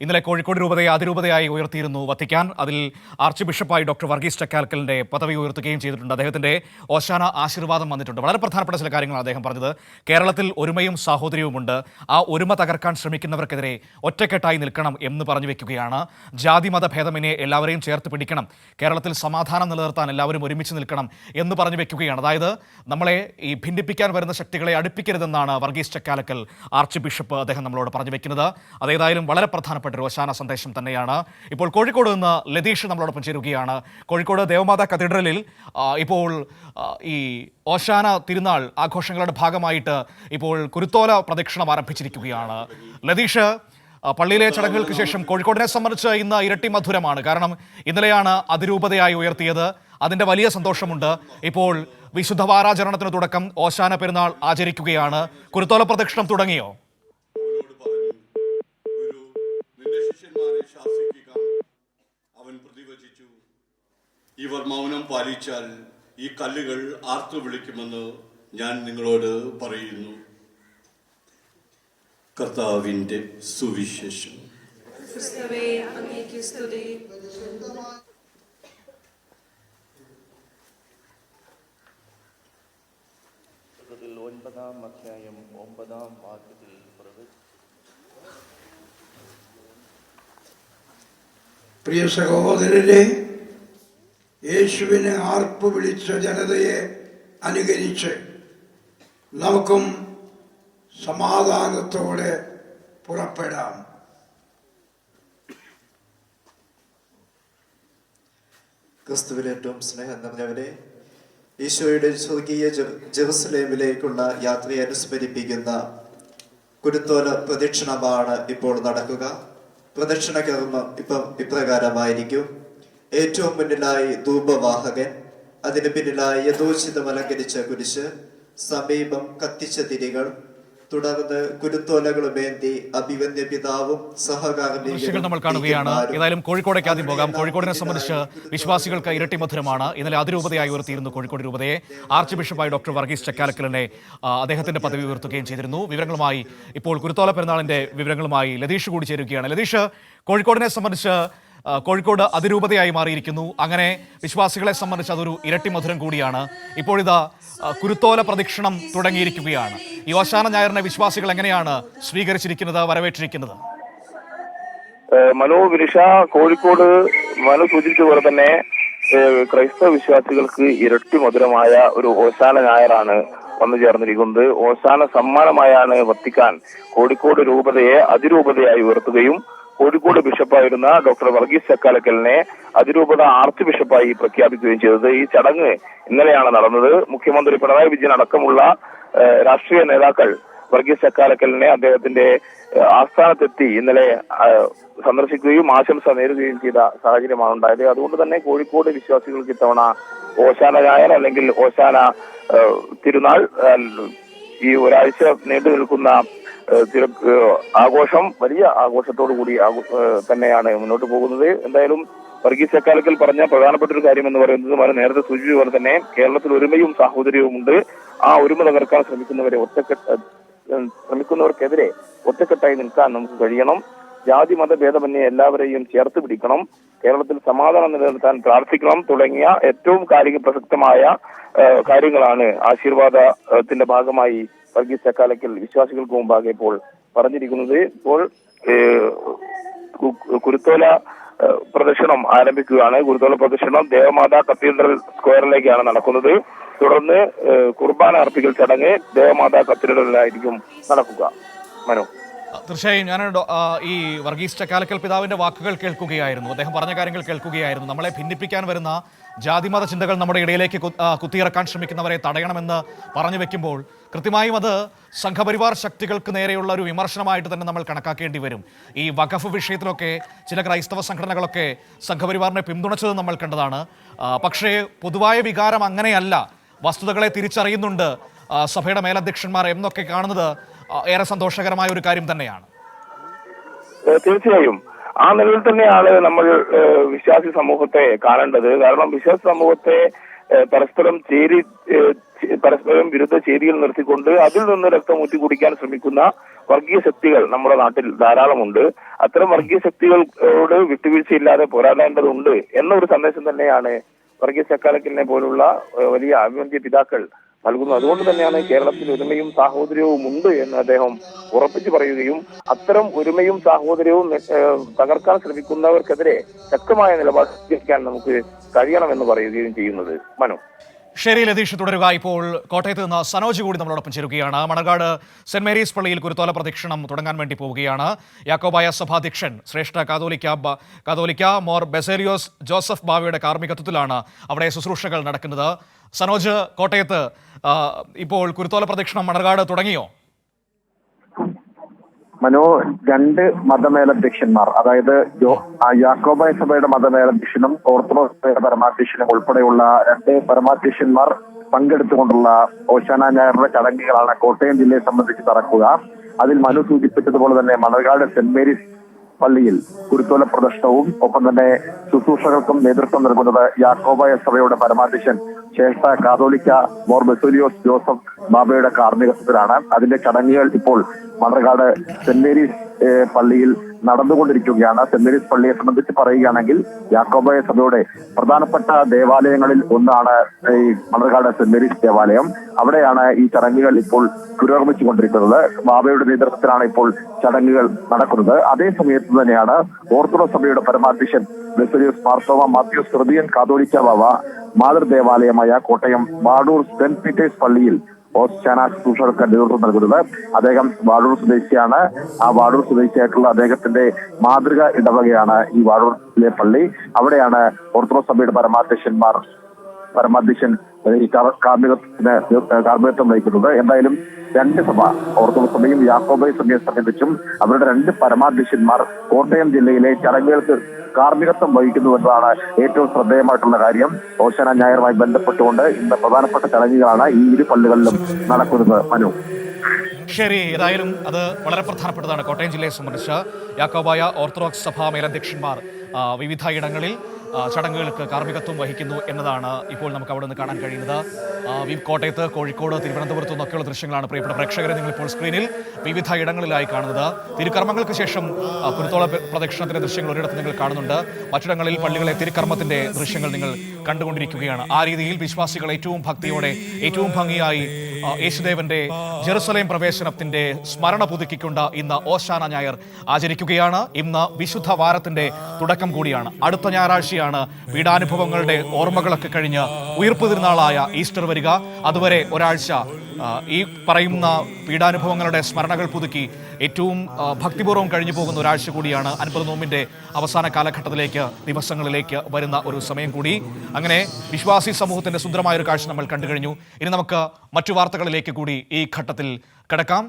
ഇന്നലെ കോഴിക്കോട് രൂപതയെ അതിരൂപതയായി ഉയർത്തിയിരുന്നു വത്തിക്കാൻ. അതിൽ ആർച്ച് ബിഷപ്പായി ഡോക്ടർ വർഗീസ് ചക്കാൽക്കലിന്റെ പദവി ഉയർത്തുകയും ചെയ്തിട്ടുണ്ട്. അദ്ദേഹത്തിന്റെ ഓശാന ആശീർവാദം വന്നിട്ടുണ്ട്. വളരെ പ്രധാനപ്പെട്ട ചില കാര്യങ്ങൾ അദ്ദേഹം പറഞ്ഞത്. കേരളത്തിൽ ഒരുമയും സാഹോദര്യവുമുണ്ട്. ആ ഒരുമ തകർക്കാൻ ശ്രമിക്കുന്നവർക്കെതിരെ ഒറ്റക്കെട്ടായി നിൽക്കണം എന്ന് പറഞ്ഞു വെക്കുകയാണ്. ജാതി മത ഭേദമിനെ എല്ലാവരെയും ചേർത്ത് പിടിക്കണം. കേരളത്തിൽ സമാധാനം നിലനിർത്താൻ എല്ലാവരും ഒരുമിച്ച് നിൽക്കണം എന്ന് പറഞ്ഞു വെക്കുകയാണ്. അതായത് നമ്മളെ ഈ ഭിന്നിപ്പിക്കാൻ വരുന്ന ശക്തികളെ അടുപ്പിക്കരുതെന്നാണ് വർഗീസ് ചക്കാലക്കൽ ആർച്ച് ബിഷപ്പ് അദ്ദേഹം നമ്മളോട് പറഞ്ഞു വെക്കുന്നത്. അതേതായാലും വളരെ പ്രധാനപ്പെട്ട ഒരു ഓശാന സന്ദേശം തന്നെയാണ്. ഇപ്പോൾ കോഴിക്കോട് നിന്ന് ലതീഷ് നമ്മളോടൊപ്പം ചേരുകയാണ്. കോഴിക്കോട് ദേവമാതാ കത്തീഡ്രലിൽ ഇപ്പോൾ ഈ ഓശാന തിരുനാൾ ആഘോഷങ്ങളുടെ ഭാഗമായിട്ട് ഇപ്പോൾ കുരുത്തോല പ്രദക്ഷിണം ആരംഭിച്ചിരിക്കുകയാണ്. ലതീഷ് പള്ളിയിലെ ചടങ്ങുകൾക്ക് ശേഷം കോഴിക്കോടിനെ സംബന്ധിച്ച് ഇന്ന് ഇരട്ടി മധുരമാണ്. കാരണം ഇന്നലെയാണ് അതിരൂപതയായി ഉയർത്തിയത്. അതിന്റെ വലിയ സന്തോഷമുണ്ട്. ഇപ്പോൾ വിശുദ്ധ വാരാചരണത്തിന് തുടക്കം ഓശാന പെരുന്നാൾ ആചരിക്കുകയാണ്. കുരുത്തോല പ്രദക്ഷിണം തുടങ്ങിയോ? ശിഷ്യന്മാരെ ശാസിക്കുക അവൻ പ്രതിവചിച്ചു. ഇവർ മൗനം പാലിച്ചാൽ ഈ കല്ലുകൾ ആർത്തു വിളിക്കുമെന്ന് ഞാൻ നിങ്ങളോട് പറയുന്നു. കർത്താവിന്റെ സുവിശേഷം. ഒൻപതാം അധ്യായം ഒമ്പതാം വാക്യത്തിൽ പ്രിയ സഹോദരരെ യേശുവിനെ ആർപ്പ് വിളിച്ച ജനതയെ അനുകരിച്ച് നമുക്കും സമാധാനത്തോടെ പുറപ്പെടാം. ക്രിസ്തുവിൽ ഏറ്റവും സ്നേഹം നിറഞ്ഞവരെ ഈശോയുടെ സ്വർഗീയ ജെറുസലേമിലേക്കുള്ള യാത്രയെ അനുസ്മരിപ്പിക്കുന്ന കുരുത്തോല പ്രദക്ഷിണമാണ് ഇപ്പോൾ നടക്കുക. പ്രദക്ഷിണ കർമ്മം ഇപ്പം ഇപ്രകാരമായിരിക്കും. ഏറ്റവും മുന്നിലായി ധൂപവാഹകൻ അതിന് പിന്നിലായി യഥോചിതം അലങ്കരിച്ച കുരിശ് സമീപം കത്തിച്ച തിരികൾ തുടർന്ന് കുരുത്തോലകളുമേന്തി അഭിവന്യ പിതാവും ദൃശ്യങ്ങൾ നമ്മൾ കാണുകയാണ്. ഏതായാലും കോഴിക്കോടേക്ക് ആദ്യം പോകാം. കോഴിക്കോടിനെ സംബന്ധിച്ച് വിശ്വാസികൾക്ക് ഇരട്ടി മധുരമാണ്. ഇന്നലെ അതിരൂപതയായി ഉയർത്തിയിരുന്നു കോഴിക്കോട് രൂപതയെ. ആർച്ച് ബിഷപ്പായി ഡോക്ടർ വർഗീസ് ചക്കാലക്കലിനെ അദ്ദേഹത്തിന്റെ പദവി ഉയർത്തുകയും ചെയ്തിരുന്നു. വിവരങ്ങളുമായി ഇപ്പോൾ കുരുത്തോല പെരുന്നാളിന്റെ വിവരങ്ങളുമായി ലതീഷ് കൂടി ചേരുകയാണ്. ലതീഷ് കോഴിക്കോടിനെ സംബന്ധിച്ച് കോഴിക്കോട് അതിരൂപതയായി മാറിയിരിക്കുന്നു. അങ്ങനെ വിശ്വാസികളെ സംബന്ധിച്ച് അതൊരു ഇരട്ടി മധുരം കൂടിയാണ്. ഇപ്പോഴിതാ കുരുത്തോല പ്രദക്ഷിണം തുടങ്ങിയിരിക്കുകയാണ്. ഈ ഓശാന ഞായറിനെ വിശ്വാസികൾ എങ്ങനെയാണ് സ്വീകരിച്ചിരിക്കുന്നത് വരവേറ്റിരിക്കുന്നത്? മനു വിനിഷ കോഴിക്കോട് മനു സൂചിപ്പിച്ച പോലെ തന്നെ ക്രൈസ്തവ വിശ്വാസികൾക്ക് ഇരട്ടി മധുരമായ ഒരു ഓശാന ഞായറാണ് വന്നു ചേർന്നിരിക്കുന്നത്. ഓശാന സമ്മാനമായാണ് വത്തിക്കാൻ കോഴിക്കോട് രൂപതയെ അതിരൂപതയായി ഉയർത്തുകയും കോഴിക്കോട് ബിഷപ്പായിരുന്ന ഡോക്ടർ വർഗീസ് ചക്കാലക്കലിനെ അതിരൂപത ആർച്ച് ബിഷപ്പായി പ്രഖ്യാപിക്കുകയും ചെയ്തത് ഈ ചടങ്ങ് ഇന്നലെയാണ് നടന്നത്. മുഖ്യമന്ത്രി പിണറായി വിജയൻ അടക്കമുള്ള രാഷ്ട്രീയ നേതാക്കൾ വർഗീസ് ചക്കാലക്കലിനെ അദ്ദേഹത്തിന്റെ ആസ്ഥാനത്തെത്തി ഇന്നലെ സന്ദർശിക്കുകയും ആശംസ നേരുകയും ചെയ്ത സാഹചര്യമാണ് ഉണ്ടായത്. അതുകൊണ്ട് തന്നെ കോഴിക്കോട് വിശ്വാസികൾക്ക് ഇത്തവണ ഓശാന ഞായർ അല്ലെങ്കിൽ ഓശാന തിരുനാൾ ഈ ഒരാഴ്ച നീണ്ടു നിൽക്കുന്ന ആഘോഷം വലിയ ആഘോഷത്തോടു കൂടി തന്നെയാണ് മുന്നോട്ട് പോകുന്നത്. എന്തായാലും വർഗീസ് ചക്കാലക്കൽ പറഞ്ഞ പ്രധാനപ്പെട്ട ഒരു കാര്യം എന്ന് പറയുന്നത് വളരെ നേരത്തെ സൂചിപ്പിച്ച പോലെ തന്നെ കേരളത്തിൽ ഒരുമയും സാഹോദര്യവും ഉണ്ട്. ആ ഒരുമ തകർക്കാൻ ശ്രമിക്കുന്നവരെ ഒറ്റക്കെട്ട് ശ്രമിക്കുന്നവർക്കെതിരെ ഒറ്റക്കെട്ടായി നിൽക്കാൻ നമുക്ക് കഴിയണം. ജാതി മത ഭേദമന്യേ എല്ലാവരെയും ചേർത്ത് പിടിക്കണം. കേരളത്തിൽ സമാധാനം നിലനിർത്താൻ പ്രാർത്ഥിക്കണം തുടങ്ങിയ ഏറ്റവും കാര്യ പ്രസക്തമായ കാര്യങ്ങളാണ് ആശീർവാദത്തിന്റെ ഭാഗമായി വർഗീസ് ചക്കാലക്കൽ വിശ്വാസികൾക്ക് മുമ്പാകെ ഇപ്പോൾ പറഞ്ഞിരിക്കുന്നത്. ഇപ്പോൾ കുരുത്തോല പ്രദർശനം ആരംഭിക്കുകയാണ്. കുരുത്തോല പ്രദക്ഷിണം ദേവമാതാ കത്തീഡ്രൽ സ്ക്വയറിലേക്കാണ് നടക്കുന്നത്. തുടർന്ന് കുർബാന അർപ്പിക്കൽ ചടങ്ങ് ദേവമാതാ കത്തീഡ്രലിലായിരിക്കും നടക്കുക. മനു. തീർച്ചയായും ഞാൻ ഈ വർഗീസ് ചക്കാലക്കൽ പിതാവിന്റെ വാക്കുകൾ കേൾക്കുകയായിരുന്നു. അദ്ദേഹം പറഞ്ഞ കാര്യങ്ങൾ കേൾക്കുകയായിരുന്നു. നമ്മളെ ഭിന്നിപ്പിക്കാൻ വരുന്ന ജാതിമത ചിന്തകൾ നമ്മുടെ ഇടയിലേക്ക് കുത്തിയിറക്കാൻ ശ്രമിക്കുന്നവരെ തടയണമെന്ന് പറഞ്ഞു വെക്കുമ്പോൾ കൃത്യമായും അത് സംഘപരിവാർ ശക്തികൾക്ക് നേരെയുള്ള ഒരു വിമർശനമായിട്ട് തന്നെ നമ്മൾ കണക്കാക്കേണ്ടി വരും. ഈ വഖഫ് വിഷയത്തിലൊക്കെ ചില ക്രൈസ്തവ സംഘടനകളൊക്കെ സംഘപരിവാറിനെ പിന്തുണച്ചത് നമ്മൾ കണ്ടതാണ്. പക്ഷേ പൊതുവായ വികാരം അങ്ങനെയല്ല. വസ്തുതകളെ തിരിച്ചറിയുന്നുണ്ട് സഭയുടെ മേലധ്യക്ഷന്മാർ എന്നൊക്കെ കാണുന്നത് ഏറെ സന്തോഷകരമായ ഒരു കാര്യം തന്നെയാണ്. തീർച്ചയായും. ആ നിലയിൽ തന്നെയാണ് നമ്മൾ വിശ്വാസി സമൂഹത്തെ കാണേണ്ടത്. കാരണം വിശ്വാസി സമൂഹത്തെ പരസ്പരം ചേരി പരസ്പരം വിരുദ്ധ ചേരികൾ നിർത്തിക്കൊണ്ട് അതിൽ നിന്ന് രക്തം ഊറ്റി കുടിക്കാൻ ശ്രമിക്കുന്ന വർഗീയ ശക്തികൾ നമ്മുടെ നാട്ടിൽ ധാരാളമുണ്ട്. അത്തരം വർഗീയ ശക്തികളോട് വിട്ടുവീഴ്ചയില്ലാതെ പോരാടേണ്ടതുണ്ട് എന്നൊരു സന്ദേശം തന്നെയാണ് വർഗീസ് ചക്കാലക്കലിനെ പോലുള്ള വലിയ അഭിമന്യ പിതാക്കൾ നൽകുന്നു. അതുകൊണ്ട് തന്നെയാണ് കേരളത്തിൽ ഒരുമയും സാഹോദര്യവും ഉണ്ട് എന്ന് അദ്ദേഹം ഉറപ്പിച്ചു പറയുകയും അത്തരം ഒരുമയും സാഹോദര്യവും തകർക്കാൻ ശ്രമിക്കുന്നവർക്കെതിരെ ശക്തമായ നിലപാട് സ്വീകരിക്കാൻ നമുക്ക് കഴിയണമെന്ന് പറയുകയും ചെയ്യുന്നത്. മനു. ശരി ലതീഷ് തുടരുക. ഇപ്പോൾ കോട്ടയത്ത് നിന്ന് സനോജ് കൂടി നമ്മളോടൊപ്പം ചേരുകയാണ്. മണർകാട് സെന്റ് മേരീസ് പള്ളിയിൽ കുരുത്തോല പ്രദക്ഷിണം തുടങ്ങാൻ വേണ്ടി പോവുകയാണ്. യാക്കോബായ സഭാധ്യക്ഷൻ ശ്രേഷ്ഠ കാതോലിക്ക കാതോലിക്ക മോർ ബെസേരിയോസ് ജോസഫ് ബാവയുടെ കാർമ്മികത്വത്തിലാണ് അവിടെ ശുശ്രൂഷകൾ നടക്കുന്നത്. സനോജ് കോട്ടയത്ത് ഇപ്പോൾ കുരുത്തോല പ്രദക്ഷിണം മണർകാട് തുടങ്ങിയോ? മനോ രണ്ട് മതമേലധ്യക്ഷന്മാർ അതായത് യാക്കോബായ സഭയുടെ മതമേലധ്യക്ഷനും ഓർത്തഡോക്സ് സഭയുടെ പരമാധ്യക്ഷനും ഉൾപ്പെടെയുള്ള രണ്ട് പരമാധ്യക്ഷന്മാർ പങ്കെടുത്തുകൊണ്ടുള്ള ഓശാന ഞായറുടെ ചടങ്ങുകളാണ് കോട്ടയം ജില്ലയെ സംബന്ധിച്ച് നടക്കുക. അതിൽ മനു സൂചിപ്പിച്ചതുപോലെ തന്നെ മണർകാട് സെന്റ് മേരീസ് പള്ളിയിൽ കുരുത്തോല പ്രദർശനവും ഒപ്പം തന്നെ ശുശ്രൂഷകൾക്കും നേതൃത്വം നൽകുന്നത് യാക്കോബായ സഭയുടെ പരമാധ്യക്ഷൻ ശ്രേഷ്ഠ കാതോലിക്ക മോർ ബെസോലിയോസ് ജോസഫ് ബാബയുടെ കാർമ്മികത്വത്തിലാണ് അതിന്റെ ചടങ്ങുകൾ ഇപ്പോൾ മണർകാട് സെന്റ് മേരീസ് പള്ളിയിൽ നടന്നുകൊണ്ടിരിക്കുകയാണ്. സെന്റ് മേരീസ് പള്ളിയെ സംബന്ധിച്ച് പറയുകയാണെങ്കിൽ യാക്കോബായ സഭയുടെ പ്രധാനപ്പെട്ട ദേവാലയങ്ങളിൽ ഒന്നാണ് ഈ മണർകാട് സെന്റ് മേരീസ് ദേവാലയം. അവിടെയാണ് ഈ ചടങ്ങുകൾ ഇപ്പോൾ പുരോഗമിച്ചുകൊണ്ടിരിക്കുന്നത്. ബാബയുടെ നേതൃത്വത്തിലാണ് ഇപ്പോൾ ചടങ്ങുകൾ നടക്കുന്നത്. അതേ സമയത്ത് തന്നെയാണ് ഓർത്തഡോക്സ് സഭയുടെ പരമാധ്യക്ഷൻ ബെസലിയോസ് മാർത്തോമ മാത്യൂസ് തൃതീയൻ കാതോലിക്ക ബാബ മാതൃദേവാലയമായ കോട്ടയം വാടൂർ സെന്റ് പീറ്റേഴ്സ് പള്ളിയിൽ ഓസ്റ്റാന ശുശ്രൂഷകർക്ക് നേതൃത്വം നൽകുന്നത്. അദ്ദേഹം വാഴൂർ സ്വദേശിയാണ്. ആ വാഴൂർ സ്വദേശിയായിട്ടുള്ള അദ്ദേഹത്തിന്റെ മാതൃക ഇടവകയാണ് ഈ വാഴൂരിലെ പള്ളി. അവിടെയാണ് ഓർത്തഡോക്സ് സഭയുടെ പരമാധ്യക്ഷന്മാർ പരമാധ്യക്ഷൻ കാർമ്മികത്തിന് കാർമ്മികത്വം വഹിക്കുന്നത്. എന്തായാലും രണ്ട് സഭ ഓർത്തഡോക്സ് സഭയും യാക്കോബൈ സഭയെ സംബന്ധിച്ചും അവരുടെ രണ്ട് പരമാധ്യക്ഷന്മാർ കോട്ടയം ജില്ലയിലെ ചടങ്ങുകൾക്ക് കാർമ്മികത്വം വഹിക്കുന്നു എന്നതാണ് ഏറ്റവും ശ്രദ്ധേയമായിട്ടുള്ള കാര്യം. ഓശാന ഞായറുമായി ബന്ധപ്പെട്ടുകൊണ്ട് ഇന്ന് പ്രധാനപ്പെട്ട ചടങ്ങുകളാണ് ഈ ഇരു പള്ളികളിലും നടക്കുന്നത്. മനു. ശരി ഏതായാലും അത് വളരെ പ്രധാനപ്പെട്ടതാണ്. കോട്ടയം ജില്ലയെ സംബന്ധിച്ച് യാക്കോബായ ഓർത്തഡോക്സ് സഭാ മേലധ്യക്ഷന്മാർ വിവിധ ഇടങ്ങളിൽ ചടങ്ങുകൾക്ക് കാർമ്മികത്വം വഹിക്കുന്നു എന്നതാണ് ഇപ്പോൾ നമുക്ക് അവിടെ നിന്ന് കാണാൻ കഴിയുന്നത്. വി- കോട്ടയത്ത് കോഴിക്കോട് തിരുവനന്തപുരത്തു നിന്നൊക്കെയുള്ള ദൃശ്യങ്ങളാണ് പ്രിയപ്പെട്ട പ്രേക്ഷകരെ നിങ്ങൾ ഇപ്പോൾ സ്ക്രീനിൽ വിവിധ ഇടങ്ങളിലായി കാണുന്നത്. തിരുക്കർമ്മങ്ങൾക്ക് ശേഷം കുരുത്തോള പ്ര- പ്രദക്ഷിണത്തിന്റെ ദൃശ്യങ്ങൾ ഒരിടത്ത് നിങ്ങൾ കാണുന്നുണ്ട്. മറ്റിടങ്ങളിൽ പള്ളികളെ തിരുക്കർമ്മത്തിന്റെ ദൃശ്യങ്ങൾ നിങ്ങൾ കണ്ടുകൊണ്ടിരിക്കുകയാണ്. ആ രീതിയിൽ വിശ്വാസികൾ ഏറ്റവും ഭക്തിയോടെ ഏറ്റവും ഭംഗിയായി യേശുദേവന്റെ ജെറുസലേം പ്രവേശനത്തിന്റെ സ്മരണ പുതുക്കിക്കൊണ്ട് ഇന്ന് ഓശാന ഞായർ ആചരിക്കുകയാണ്. ഇന്ന് വിശുദ്ധ വാരത്തിന്റെ തുടക്കം കൂടിയാണ്. അടുത്ത ഞായറാഴ്ചയാണ് പീഡാനുഭവങ്ങളുടെ ഓർമ്മകളൊക്കെ കഴിഞ്ഞ് ഉയർപ്പ് തിരുനാളായ ഈസ്റ്റർ വരിക. അതുവരെ ഒരാഴ്ച ഈ പറയുന്ന പീഡാനുഭവങ്ങളുടെ സ്മരണകൾ പുതുക്കി ഏറ്റവും ഭക്തിപൂർവം കഴിഞ്ഞു പോകുന്ന ഒരാഴ്ച കൂടിയാണ് അൻപത് നോമ്പിന്റെ അവസാന കാലഘട്ടത്തിലേക്ക് ദിവസങ്ങളിലേക്ക് വരുന്ന ഒരു സമയം കൂടി. അങ്ങനെ വിശ്വാസി സമൂഹത്തിന്റെ സുന്ദരമായ ഒരു കാഴ്ച നമ്മൾ കണ്ടു കഴിഞ്ഞു. ഇനി നമുക്ക് മറ്റു വാർത്തകളിലേക്ക് കൂടി ഈ ഘട്ടത്തിൽ കിടക്കാം.